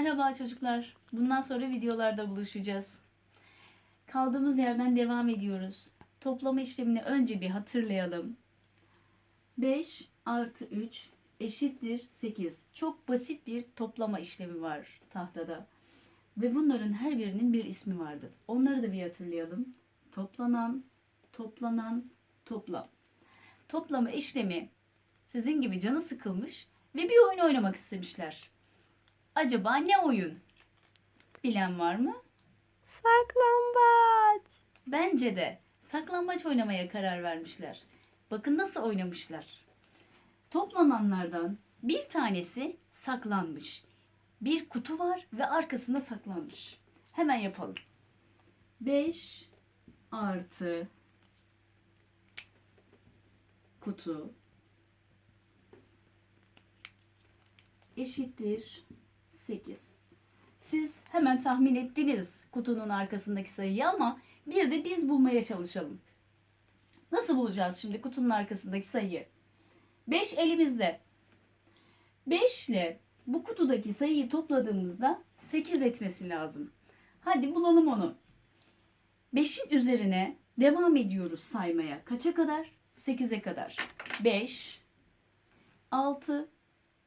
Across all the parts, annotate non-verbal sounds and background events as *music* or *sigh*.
Merhaba çocuklar. Bundan sonra videolarda buluşacağız. Kaldığımız yerden devam ediyoruz. Toplama işlemini önce bir hatırlayalım. 5 artı 3 eşittir 8. Çok basit bir toplama işlemi var tahtada. Ve bunların her birinin bir ismi vardır. Onları da bir hatırlayalım. Toplanan, toplanan, toplam. Toplama işlemi sizin gibi canı sıkılmış ve bir oyun oynamak istemişler. Acaba ne oyun? Bilen var mı? Saklambaç. Bence de saklambaç oynamaya karar vermişler. Bakın nasıl oynamışlar. Toplananlardan bir tanesi saklanmış. Bir kutu var ve arkasında saklanmış. Hemen yapalım. 5 artı kutu eşittir 8. Siz hemen tahmin ettiniz kutunun arkasındaki sayıyı ama bir de biz bulmaya çalışalım. Nasıl bulacağız şimdi kutunun arkasındaki sayıyı? 5 elimizde. 5 ile bu kutudaki sayıyı topladığımızda 8 etmesi lazım. Hadi bulalım onu. 5'in üzerine devam ediyoruz saymaya. Kaça kadar? 8'e kadar. 5, 6,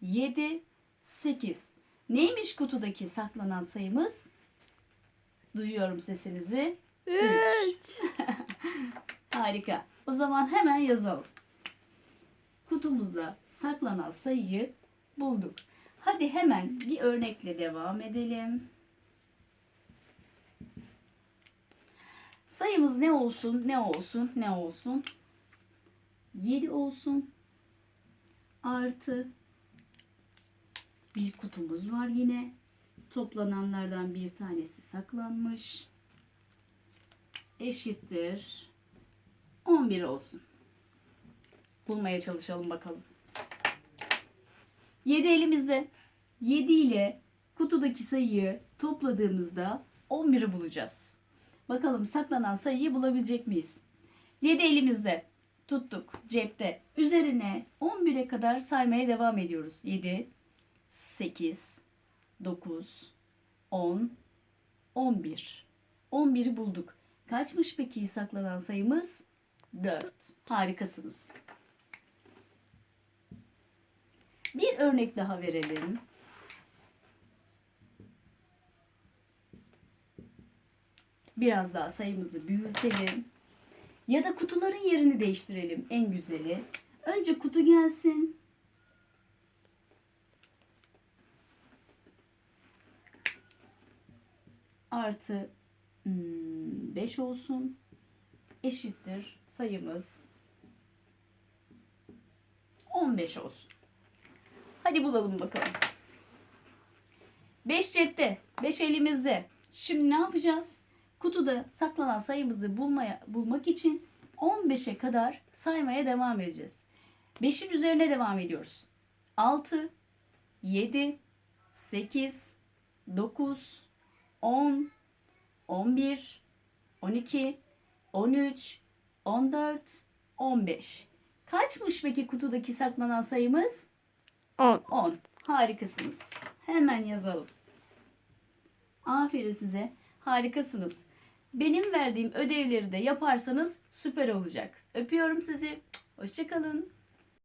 7, 8. Neymiş kutudaki saklanan sayımız? Duyuyorum sesinizi. Üç. *laughs* Harika. O zaman hemen yazalım. Kutumuzda saklanan sayıyı bulduk. Hadi hemen bir örnekle devam edelim. Sayımız ne olsun, ne olsun, ne olsun? 7 olsun. Artı bir kutumuz var yine. Toplananlardan bir tanesi saklanmış. Eşittir. 11 olsun. Bulmaya çalışalım bakalım. 7 elimizde. 7 ile kutudaki sayıyı topladığımızda 11'i bulacağız. Bakalım saklanan sayıyı bulabilecek miyiz? 7 elimizde. Tuttuk cepte. Üzerine 11'e kadar saymaya devam ediyoruz. 7, 8, 9, 10, 11. 11'i bulduk. Kaçmış peki saklanan sayımız? 4. Harikasınız. Bir örnek daha verelim. Biraz daha sayımızı büyütelim. Ya da kutuların yerini değiştirelim en güzeli. Önce kutu gelsin. Artı 5 olsun. Eşittir sayımız 15 olsun. Hadi bulalım bakalım. 5 cepte, 5 elimizde. Şimdi ne yapacağız? Kutuda saklanan sayımızı bulmaya bulmak için 15'e kadar saymaya devam edeceğiz. 5'in üzerine devam ediyoruz. 6 7 8 9 10 11 12 13 14 15 Kaçmış peki kutudaki saklanan sayımız? On. 10. Harikasınız. Hemen yazalım. Aferin size. Harikasınız. Benim verdiğim ödevleri de yaparsanız süper olacak. Öpüyorum sizi. Hoşçakalın.